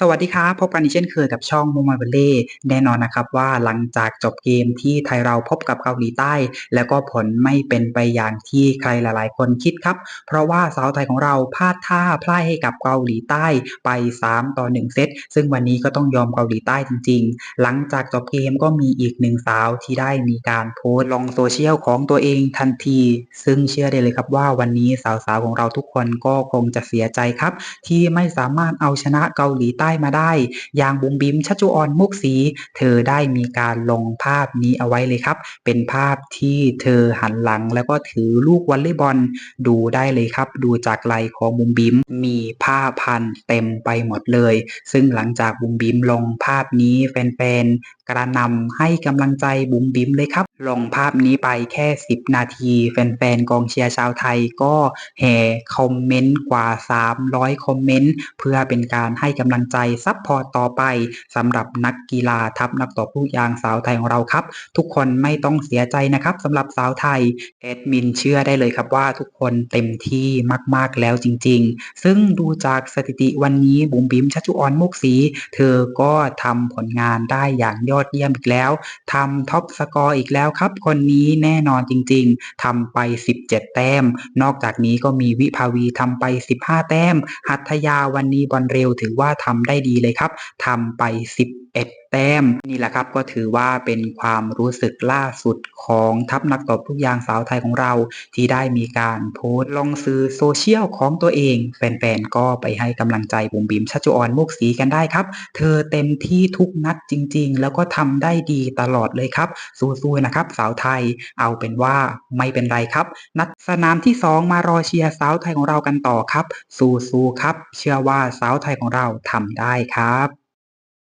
สวัสดีครับพบกันอีกเช่นเคยกับช่องมูมาเบเล่แน่นอนนะครับว่าหลังจากจบเกมที่ไทยเราพบกับเกาหลีใต้ แล้วก็ผลไม่เป็นไปอย่างที่ใครหลายๆ คนคิดครับ เพราะว่าสาวไทยของเราพลาดท่าพลาดให้กับเกาหลีใต้ไป 3 ต่อ 1 เซตซึ่งวันนี้ก็ต้องยอมเกาหลีใต้จริง ๆ หลังจากจบเกมก็มีอีกหนึ่งสาวที่ได้มีการโพสต์ลงโซเชียลของตัวเองทันที ซึ่งเชื่อได้เลยครับว่าวันนี้สาวๆของเราทุกคนก็คงจะเสียใจครับ ที่ไม่สามารถเอาชนะเกาหลีใต้ได้มาได้ อย่างบุ๋มบิมชัชจุออนมุกสี เธอได้มีการลงภาพนี้เอาไว้เลยครับ เป็นภาพที่เธอหันหลัง แล้วก็ถือลูกวอลเลย์บอลดูได้เลยครับ ดูจากไหลของบุ๋มบิมมีผ้าพันเต็มไปหมดเลย ซึ่งหลังจากบุ๋มบิมลงภาพนี้แฟนๆกระนำให้กำลังใจบุ๋มบิมเลยครับ ลงภาพนี้ไปแค่ 10 นาที แฟนๆกองเชียร์ชาวไทยก็แห่คอมเมนต์กว่า 300 คอมเมนต์ เพื่อเป็นการให้กำลังใจซัพพอร์ตต่อไปสำหรับนักกีฬาทัพนักตบลูกยางสาวไทยของเราครับ ทุกคนไม่ต้องเสียใจนะครับสำหรับสาวไทยแอดมินเชื่อได้เลยครับว่าทุกคนเต็มที่มากๆแล้วจริง ๆ ซึ่งดูจากสถิติวันนี้บุ๋มบิมชัชจุออนมุกสีเธอก็ทำผลงานได้อย่างยอดเยี่ยมอีกแล้วทำท็อปสกอร์อีกแล้วครับ คนนี้แน่นอนจริง ๆทำไป 17 แต้ม นอกจากนี้ก็มีวิภาวีทำไป 15 แต้ม หัตถยาวันนี้บอลเร็วถือว่าทำได้ดีเลยครับทำไป11แต้มนี่แหละครับก็ถือว่าเป็นความรู้สึกล่าสุดของทัพนักตบลูกยางสาวไทยของเรา ที่ได้มีการโพสต์ลงสื่อโซเชียลของตัวเอง แฟนๆ ก็ไปให้กำลังใจบุ๋มบิมชัชจุออนมุกสีกันได้ครับ เธอเต็มที่ทุกนัดจริงๆ แล้วก็ทำได้ดีตลอดเลยครับสู้ๆนะครับครับสาวไทย เอาเป็นว่าไม่เป็นไรครับ นัดสนามที่ 2 มารอเชียร์สาวไทยของเรากันต่อครับ สู้ๆครับ เชื่อว่าสาวไทยของเราทำได้ครับ